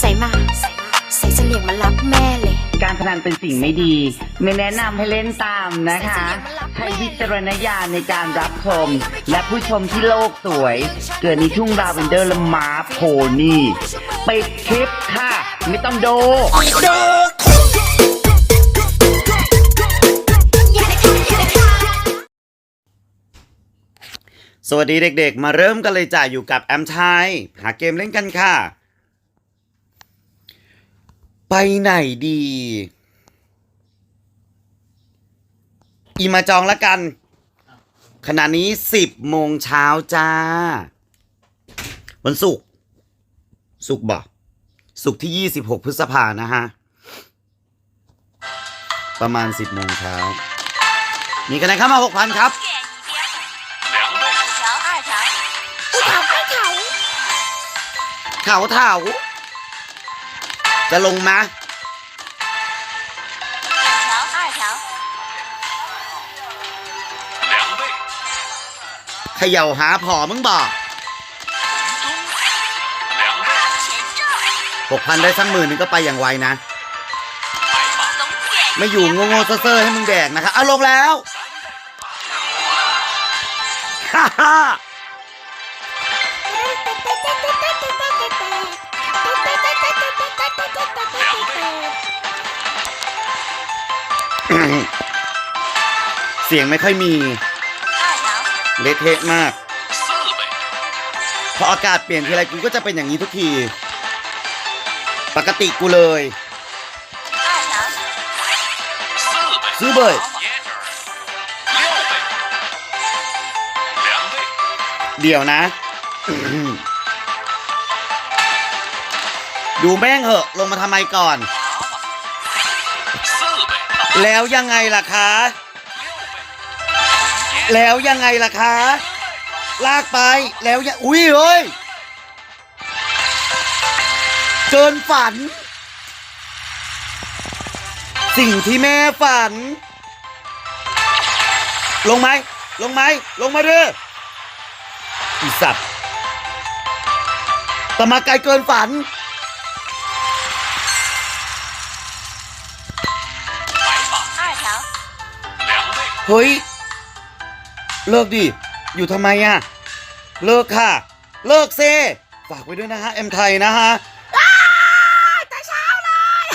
ใส่มาใส่มาใส่เสลี่ยงมารับแม่เลย การพนันเป็นสิ่งไม่ดี ไม่แนะนำให้เล่นตามนะคะ ใช้วิจารณญาณในการรับชม และผู้ชมที่โลกสวย เกิดในทุ่งลาเวนเดอร์และม้าโพนี่ปิดคลิปค่ะ ไม่ต้องดูสวัสดีเด็กๆ มาเริ่มกันเลยจ้ะอยู่กับแอมไทยหาเกมเล่นกันค่ะ ไปไหนดี อีมาจองแล้วกัน ขณะนี้สิบโมงเช้าจ้า วันศุกร์ศุกร์บ่ศุกร์ที่ยี่สิบหกพฤษภานะฮะ ประมาณสิบโมงเช้า มีคะแนนเข้ามาหกพันครับเขาเถา จะลงมาเขย่าหาผอมึงบอกหกพันได้สักหมื่นนึงก็ไปอย่างไวนะ ไม่อยู่โง่ๆเซ่อๆให้มึงแดกนะครับเอาลงแล้วฮ่าฮ่า เสียงไม่ค่อยมี เละเทะมาก พออากาศเปลี่ยนทีไรกูก็จะเป็นอย่างนี้ทุกที ปกติกูเลย ซื้อเบยเดี๋ยวนะ ดูแม่งเหอะ ลงมาทำไมก่อน แล้วยังไงล่ะคะ แล้วยังไงล่ะคะ ลากไปแล้วยังอุ้ยเฮ้ย เกินฝัน สิ่งที่แม่ฝัน ลงไหม ลงไหม ลงมาเด้ออีสัตว์แต่มาไกลเกินฝัน เฮ้ย เลิกดิ อยู่ทำไมอะเลิกค่ะ เลิกเซ ฝากไว้ด้วยนะฮะ เอ็มไทยนะฮะแต่เช้าเลย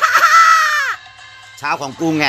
เช้าของกูไง